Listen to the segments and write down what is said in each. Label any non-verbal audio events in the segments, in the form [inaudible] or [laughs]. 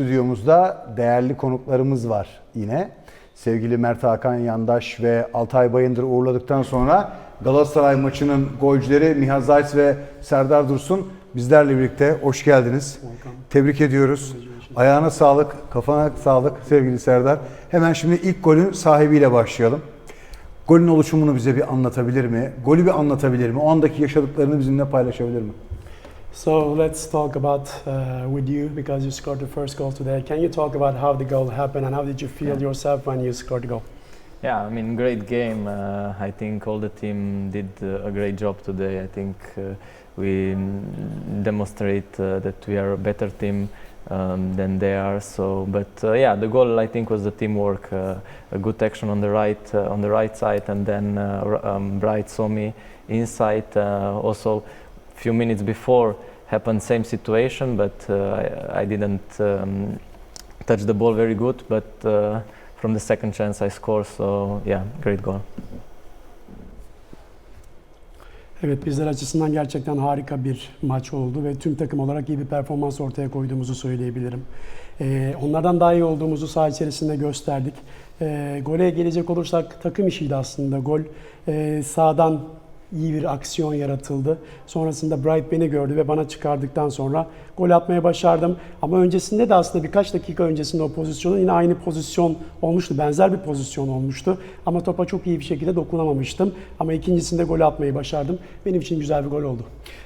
stüdyomuzda değerli konuklarımız var yine. Sevgili Mert Hakan Yandaş ve Altay Bayındır uğurladıktan sonra Galatasaray maçının golcüleri Miha Zayt ve Serdar Dursun bizlerle birlikte hoş geldiniz. Tebrik ediyoruz. Ayağına sağlık, kafana sağlık sevgili Serdar. Hemen şimdi ilk golün sahibiyle başlayalım. Golün oluşumunu bize bir anlatabilir mi? Golü bir anlatabilir mi? O andaki yaşadıklarını bizimle paylaşabilir mi? So let's talk about uh, with you because you scored the first goal today. Can you talk about how the goal happened and how did you feel Yeah. yourself when you scored the goal? Yeah, I mean, great game. Uh, I think all the team did uh, a great job today. I think uh, we mm, demonstrate uh, that we are a better team um, than they are. So, but uh, yeah, the goal I think was the teamwork, uh, a good action on the right uh, on the right side, and then uh, um, Bright saw me inside. Uh, also, few minutes before happened same situation, but uh, I, I didn't um, touch the ball very good, but. Uh, from the second chance I score. So yeah, great goal. Evet bizler açısından gerçekten harika bir maç oldu ve tüm takım olarak iyi bir performans ortaya koyduğumuzu söyleyebilirim. Ee, onlardan daha iyi olduğumuzu saha içerisinde gösterdik. Ee, gole gelecek olursak takım işiydi aslında gol. Ee, sağdan iyi bir aksiyon yaratıldı. Sonrasında Bright beni gördü ve bana çıkardıktan sonra gol atmaya başardım. Ama öncesinde de aslında birkaç dakika öncesinde o pozisyonun yine aynı pozisyon olmuştu. Benzer bir pozisyon olmuştu. Ama topa çok iyi bir şekilde dokunamamıştım. Ama ikincisinde gol atmayı başardım. Benim için güzel bir gol oldu.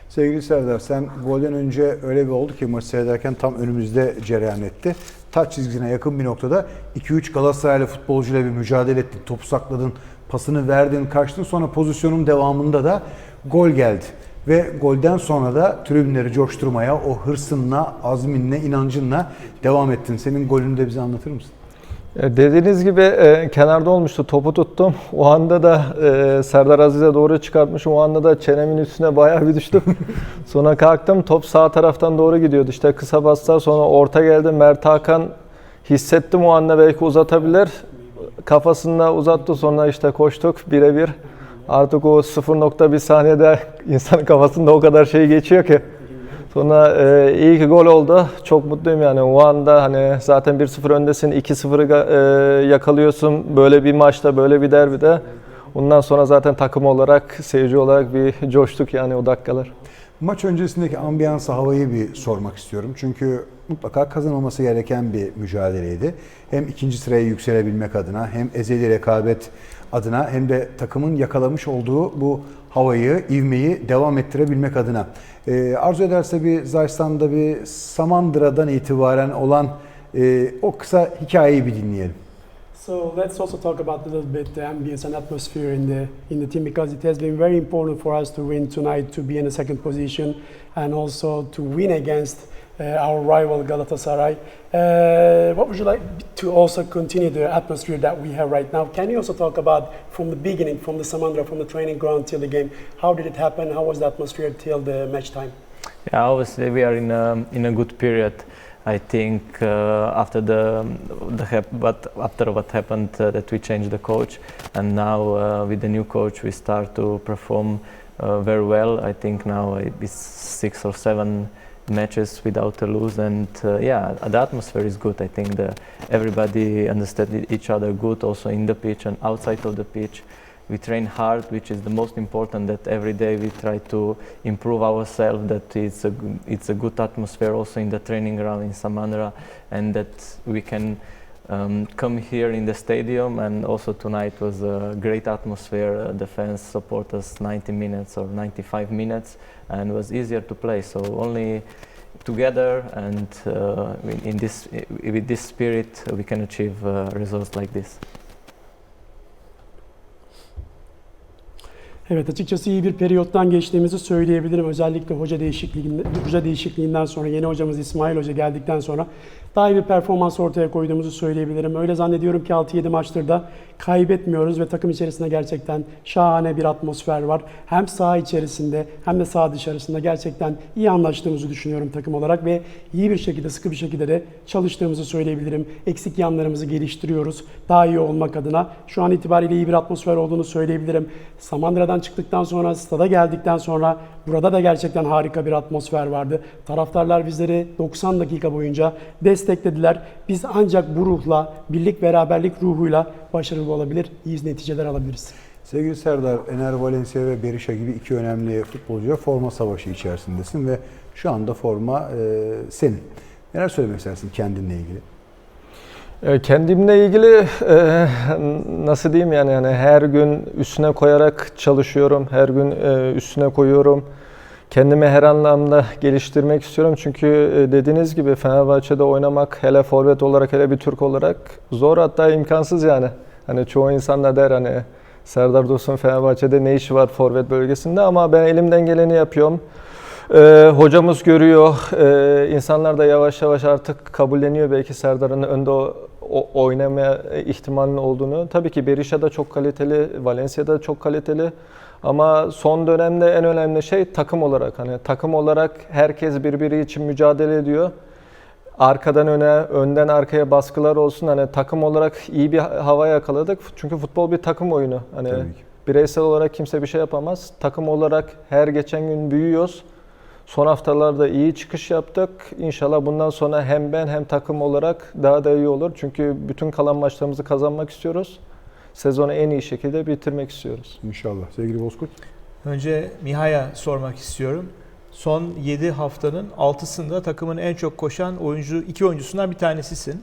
Sevgili Serdar sen golden önce öyle bir oldu ki maç seyrederken tam önümüzde cereyan etti. Taç çizgisine yakın bir noktada 2-3 Galatasaraylı futbolcuyla bir mücadele ettin. Topu sakladın, pasını verdin, kaçtın. Sonra pozisyonun devamında da gol geldi. Ve golden sonra da tribünleri coşturmaya o hırsınla, azminle, inancınla devam ettin. Senin golünü de bize anlatır mısın? E, Dediğiniz gibi e, kenarda olmuştu, topu tuttum. O anda da e, Serdar Aziz'e doğru çıkartmışım. O anda da çenemin üstüne bayağı bir düştüm. [laughs] sonra kalktım, top sağ taraftan doğru gidiyordu. İşte kısa paslar sonra orta geldi. Mert Hakan hissettim o anda belki uzatabilir. Kafasında uzattı sonra işte koştuk birebir. Artık o 0.1 saniyede insanın kafasında o kadar şey geçiyor ki. Sonra e, iyi ki gol oldu. Çok mutluyum yani. O anda hani zaten 1-0 öndesin, 2-0'ı ga- e, yakalıyorsun böyle bir maçta, böyle bir derbide. Ondan sonra zaten takım olarak, seyirci olarak bir coştuk yani o dakikalar. Maç öncesindeki ambiyansı, havayı bir sormak istiyorum. Çünkü mutlaka kazanılması gereken bir mücadeleydi. Hem ikinci sıraya yükselebilmek adına, hem ezeli rekabet adına, hem de takımın yakalamış olduğu bu havayı, ivmeyi devam ettirebilmek adına. Ee, arzu ederse bir Zaystan'da bir Samandıra'dan itibaren olan e, o kısa hikayeyi bir dinleyelim. So let's also talk about a little bit the ambience and atmosphere in the in the team because it has been very important for us to win tonight, to be in the second position, and also to win against our rival Galatasaray. Uh, what would you like to also continue the atmosphere that we have right now? Can you also talk about from the beginning, from the Samandra, from the training ground till the game? How did it happen? How was the atmosphere till the match time? Yeah, obviously we are in a in a good period. I think uh, after the the but after what happened uh, that we changed the coach, and now uh, with the new coach we start to perform uh, very well. I think now it's six or seven matches without a lose, and uh, yeah, the atmosphere is good. I think the, everybody understood each other good, also in the pitch and outside of the pitch. We train hard, which is the most important. That every day we try to improve ourselves. That it's a it's a good atmosphere also in the training ground in Samandra, and that we can um, come here in the stadium. And also tonight was a great atmosphere. Uh, the fans support us 90 minutes or 95 minutes, and was easier to play. So only together and uh, in in this with this spirit we can achieve uh, results like this. Evet açıkçası iyi bir periyottan geçtiğimizi söyleyebilirim. Özellikle hoca değişikliğinden, hoca değişikliğinden sonra yeni hocamız İsmail Hoca geldikten sonra daha iyi bir performans ortaya koyduğumuzu söyleyebilirim. Öyle zannediyorum ki 6-7 maçtır da kaybetmiyoruz ve takım içerisinde gerçekten şahane bir atmosfer var. Hem saha içerisinde hem de saha dışarısında gerçekten iyi anlaştığımızı düşünüyorum takım olarak ve iyi bir şekilde sıkı bir şekilde de çalıştığımızı söyleyebilirim. Eksik yanlarımızı geliştiriyoruz daha iyi olmak adına. Şu an itibariyle iyi bir atmosfer olduğunu söyleyebilirim. Samandıra'dan Sokaktan çıktıktan sonra, stada geldikten sonra burada da gerçekten harika bir atmosfer vardı. Taraftarlar bizleri 90 dakika boyunca desteklediler. Biz ancak bu ruhla, birlik beraberlik ruhuyla başarılı olabilir, iyi neticeler alabiliriz. Sevgili Serdar, Ener Valencia ve Berisha gibi iki önemli futbolcuya forma savaşı içerisindesin ve şu anda forma e, senin. Neler söylemek istersin kendinle ilgili? E, Kendimle ilgili e, nasıl diyeyim yani yani her gün üstüne koyarak çalışıyorum. Her gün e, üstüne koyuyorum. Kendimi her anlamda geliştirmek istiyorum. Çünkü dediğiniz gibi Fenerbahçe'de oynamak hele forvet olarak hele bir Türk olarak zor hatta imkansız yani. Hani çoğu insan da der hani Serdar Dursun Fenerbahçe'de ne işi var forvet bölgesinde ama ben elimden geleni yapıyorum. Ee, hocamız görüyor, ee, insanlar da yavaş yavaş artık kabulleniyor belki Serdar'ın önde o, o- oynamaya ihtimalinin olduğunu. Tabii ki Berisha da çok kaliteli, Valencia da çok kaliteli. Ama son dönemde en önemli şey takım olarak. Hani takım olarak herkes birbiri için mücadele ediyor. Arkadan öne, önden arkaya baskılar olsun. Hani takım olarak iyi bir hava yakaladık. Çünkü futbol bir takım oyunu. Hani bireysel olarak kimse bir şey yapamaz. Takım olarak her geçen gün büyüyoruz. Son haftalarda iyi çıkış yaptık. İnşallah bundan sonra hem ben hem takım olarak daha da iyi olur. Çünkü bütün kalan maçlarımızı kazanmak istiyoruz. Sezonu en iyi şekilde bitirmek istiyoruz. İnşallah. Sevgili Bozkurt. Önce Miha'ya sormak istiyorum. Son 7 haftanın 6'sında takımın en çok koşan oyuncu, iki oyuncusundan bir tanesisin.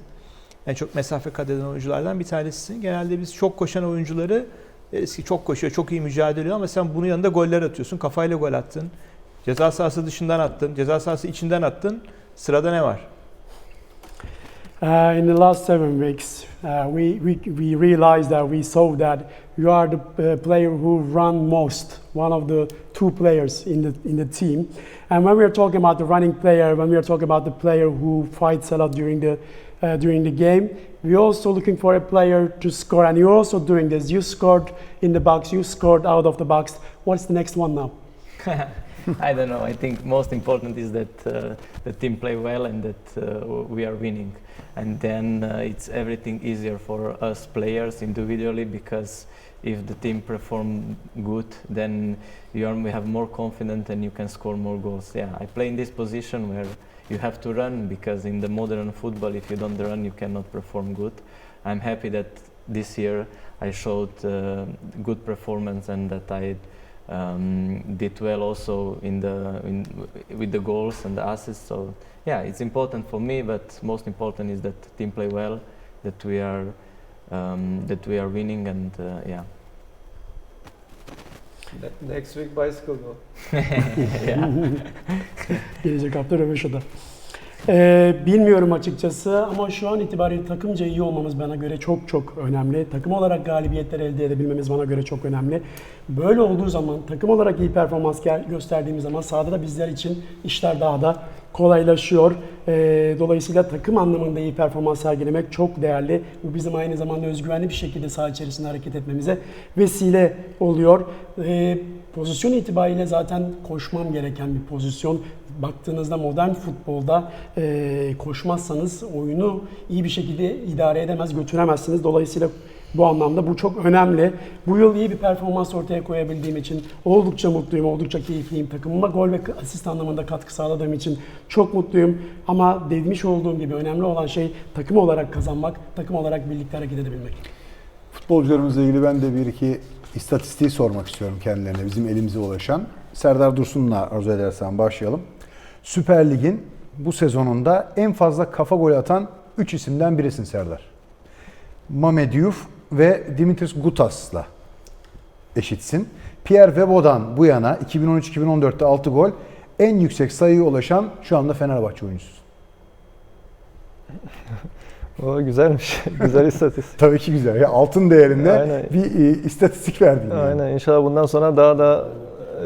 En çok mesafe kat eden oyunculardan bir tanesisin. Genelde biz çok koşan oyuncuları deriz ki çok koşuyor, çok iyi mücadele ediyor ama sen bunun yanında goller atıyorsun. Kafayla gol attın. Ceza sahası dışından attın, ceza sahası içinden attın. Sırada ne var? Uh, in the last seven weeks, uh, we, we, we realized that we saw that you are the uh, player who run most, one of the two players in the, in the team. And when we are talking about the running player, when we are talking about the player who fights a lot during the, uh, during the game, we're also looking for a player to score. And you're also doing this. You scored in the box, you scored out of the box. What's the next one now? [laughs] [laughs] I don't know. I think most important is that uh, the team play well and that uh, we are winning, and then uh, it's everything easier for us players individually because if the team perform good, then you are, we have more confidence and you can score more goals. Yeah, I play in this position where you have to run because in the modern football, if you don't run, you cannot perform good. I'm happy that this year I showed uh, good performance and that I um, did well also in the in, with the goals and the assists. So yeah, it's important for me, but most important is that team play well, that we are um, that we are winning, and uh, yeah. Next week bicycle goal. [laughs] yeah. Gelecek hafta röveşata. Ee, bilmiyorum açıkçası ama şu an itibariyle takımca iyi olmamız bana göre çok çok önemli. Takım olarak galibiyetler elde edebilmemiz bana göre çok önemli. Böyle olduğu zaman, takım olarak iyi performans gösterdiğimiz zaman sahada da bizler için işler daha da kolaylaşıyor. Ee, dolayısıyla takım anlamında iyi performans sergilemek çok değerli. Bu bizim aynı zamanda özgüvenli bir şekilde saha içerisinde hareket etmemize vesile oluyor. Ee, pozisyon itibariyle zaten koşmam gereken bir pozisyon. Baktığınızda modern futbolda e, koşmazsanız oyunu iyi bir şekilde idare edemez, götüremezsiniz. Dolayısıyla bu anlamda bu çok önemli. Bu yıl iyi bir performans ortaya koyabildiğim için oldukça mutluyum, oldukça keyifliyim. Takımıma gol ve asist anlamında katkı sağladığım için çok mutluyum. Ama demiş olduğum gibi önemli olan şey takım olarak kazanmak, takım olarak birlikte hareket edebilmek. Futbolcularımızla ilgili ben de bir iki istatistiği sormak istiyorum kendilerine. Bizim elimize ulaşan. Serdar Dursun'la arzu edersen başlayalım. Süper Lig'in bu sezonunda en fazla kafa golü atan 3 isimden birisin Serdar. Mame Diouf ve Dimitris Gutas'la eşitsin. Pierre Webo'dan bu yana 2013-2014'te 6 gol en yüksek sayıya ulaşan şu anda Fenerbahçe oyuncususun. [laughs] O güzelmiş. Güzel istatistik. [laughs] Tabii ki güzel. Ya altın değerinde Aynen. bir e, istatistik verdin. yani. Aynen. İnşallah bundan sonra daha da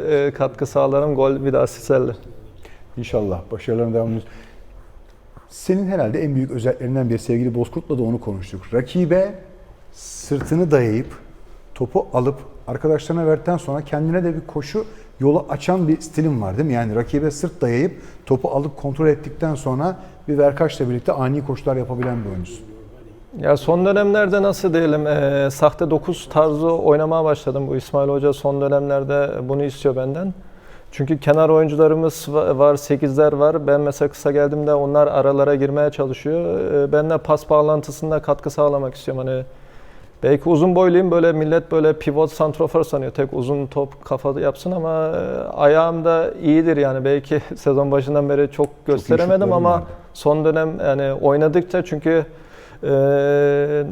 e, katkı sağlarım. Gol bir de asistlerle. İnşallah. Başarılarına devam ediyoruz. Senin herhalde en büyük özelliklerinden biri sevgili Bozkurt'la da onu konuştuk. Rakibe sırtını dayayıp topu alıp arkadaşlarına verdikten sonra kendine de bir koşu yolu açan bir stilin var değil mi? Yani rakibe sırt dayayıp topu alıp kontrol ettikten sonra bir verkaçla birlikte ani koşular yapabilen bir oyuncusun. Ya son dönemlerde nasıl diyelim e, sahte 9 tarzı oynamaya başladım. Bu İsmail Hoca son dönemlerde bunu istiyor benden. Çünkü kenar oyuncularımız va- var, 8'ler var. Ben mesela kısa geldiğimde onlar aralara girmeye çalışıyor. E, ben de pas bağlantısında katkı sağlamak istiyorum. Hani belki uzun boyluyum böyle millet böyle pivot santrofor sanıyor. Tek uzun top kafada yapsın ama e, ayağım da iyidir yani. Belki [laughs] sezon başından beri çok gösteremedim şutlarım ama vardı. son dönem yani oynadıkça çünkü ee,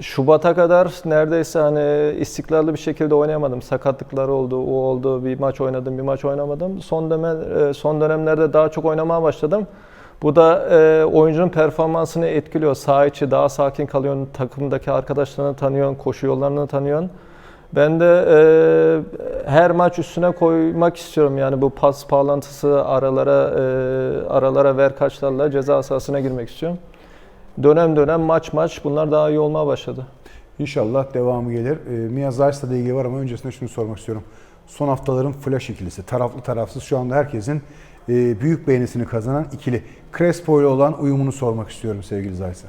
Şubat'a kadar neredeyse hani istikrarlı bir şekilde oynayamadım. Sakatlıklar oldu, o oldu. Bir maç oynadım, bir maç oynamadım. Son dönem son dönemlerde daha çok oynamaya başladım. Bu da e, oyuncunun performansını etkiliyor. Sağ içi daha sakin kalıyorsun, takımdaki arkadaşlarını tanıyorsun, koşu yollarını tanıyorsun. Ben de e, her maç üstüne koymak istiyorum yani bu pas bağlantısı aralara e, aralara ver kaçlarla ceza sahasına girmek istiyorum. Dönem dönem maç maç bunlar daha iyi olmaya başladı. İnşallah devamı gelir. Ee, Mia Zayt'la da ilgili var ama öncesinde şunu sormak istiyorum. Son haftaların flash ikilisi, taraflı tarafsız şu anda herkesin e, büyük beğenisini kazanan ikili. Crespo ile olan uyumunu sormak istiyorum sevgili Zayt'a.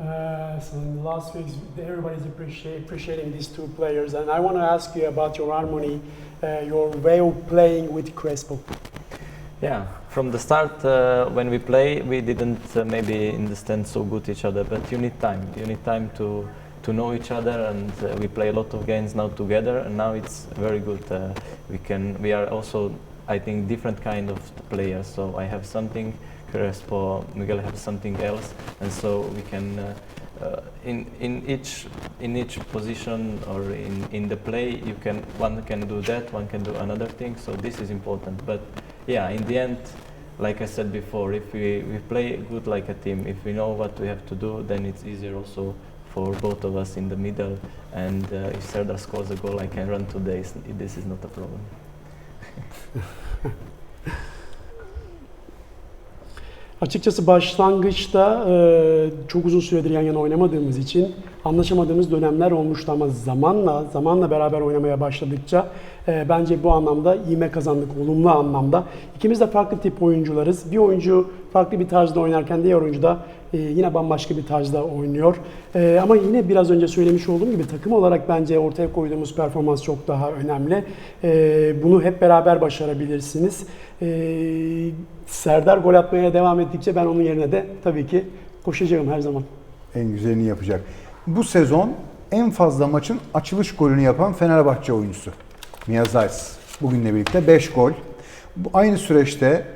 Uh, so in the last weeks, everybody's appreciate, appreciating these two players, and I want to ask you about your harmony, uh, your way of playing with Crespo. Yeah, from the start uh, when we play, we didn't uh, maybe understand so good each other, but you need time. You need time to to know each other, and uh, we play a lot of games now together, and now it's very good. Uh, we can we are also I think different kind of players. So I have something, Crespo, Miguel have something else, and so we can. Uh, uh, in in each in each position or in in the play you can one can do that one can do another thing so this is important but yeah in the end like i said before if we, we play good like a team if we know what we have to do then it's easier also for both of us in the middle. And uh, if Serdar scores a goal i can run today s- this is not a problem [laughs] Açıkçası başlangıçta e, çok uzun süredir yan yana oynamadığımız için anlaşamadığımız dönemler olmuştu ama zamanla zamanla beraber oynamaya başladıkça e, bence bu anlamda ivme kazandık olumlu anlamda. İkimiz de farklı tip oyuncularız. Bir oyuncu farklı bir tarzda oynarken diğer oyuncu da e, yine bambaşka bir tarzda oynuyor. E, ama yine biraz önce söylemiş olduğum gibi takım olarak bence ortaya koyduğumuz performans çok daha önemli. E, bunu hep beraber başarabilirsiniz. Serdar gol atmaya devam ettikçe ben onun yerine de tabii ki koşacağım her zaman. En güzelini yapacak. Bu sezon en fazla maçın açılış golünü yapan Fenerbahçe oyuncusu. Mia Zayt. Bugünle birlikte 5 gol. Aynı süreçte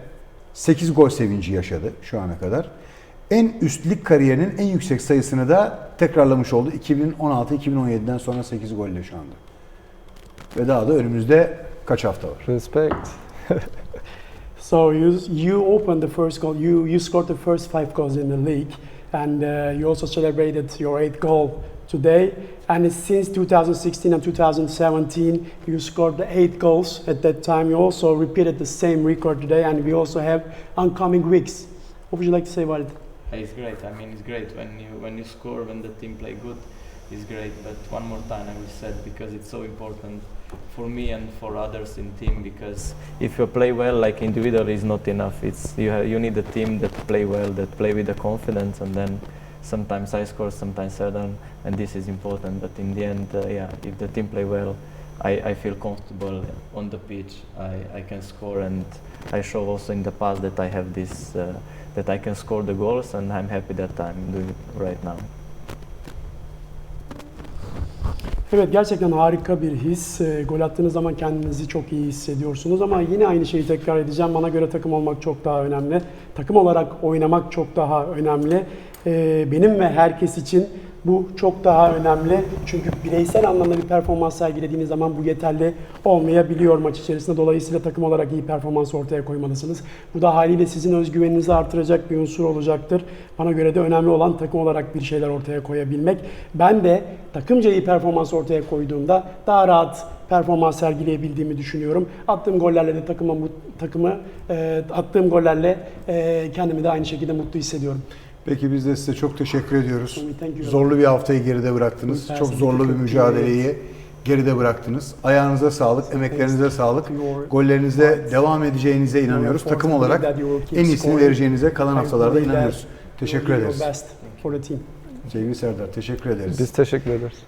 8 gol sevinci yaşadı şu ana kadar. En üst lig kariyerinin en yüksek sayısını da tekrarlamış oldu. 2016-2017'den sonra 8 golle şu anda. Ve daha da önümüzde kaç hafta var? Respect. [laughs] So you you opened the first goal. You you scored the first five goals in the league, and uh, you also celebrated your eighth goal today. And since 2016 and 2017, you scored the eight goals. At that time, you also repeated the same record today, and we also have oncoming weeks. What would you like to say about it? It's great. I mean, it's great when you when you score when the team play good. It's great. But one more time, I will say because it's so important for me and for others in team. Because if you play well, like individual, is not enough. It's you have, you need a team that play well, that play with the confidence, and then sometimes I score, sometimes Serdan, and this is important. But in the end, uh, yeah, if the team play well. I, I feel comfortable on the pitch. I, I can score, and I show also in the past that I have this uh, that I can score the goals, and I'm happy that I'm doing it right now. Evet gerçekten harika bir his. E, gol attığınız zaman kendinizi çok iyi hissediyorsunuz ama yine aynı şeyi tekrar edeceğim. Bana göre takım olmak çok daha önemli. Takım olarak oynamak çok daha önemli. E, benim ve herkes için bu çok daha önemli. Çünkü bireysel anlamda bir performans sergilediğiniz zaman bu yeterli olmayabiliyor maç içerisinde. Dolayısıyla takım olarak iyi performans ortaya koymalısınız. Bu da haliyle sizin özgüveninizi artıracak bir unsur olacaktır. Bana göre de önemli olan takım olarak bir şeyler ortaya koyabilmek. Ben de takımca iyi performans ortaya koyduğumda daha rahat performans sergileyebildiğimi düşünüyorum. Attığım gollerle de takıma, takımı e, attığım gollerle e, kendimi de aynı şekilde mutlu hissediyorum. Peki biz de size çok teşekkür ediyoruz. Zorlu bir haftayı geride bıraktınız. Çok zorlu bir mücadeleyi geride bıraktınız. Ayağınıza sağlık, emeklerinize sağlık. Gollerinize devam edeceğinize inanıyoruz. Takım olarak en iyisini vereceğinize kalan haftalarda inanıyoruz. Teşekkür ederiz. Best for the team. Sevgili Serdar teşekkür ederiz. Biz teşekkür ederiz.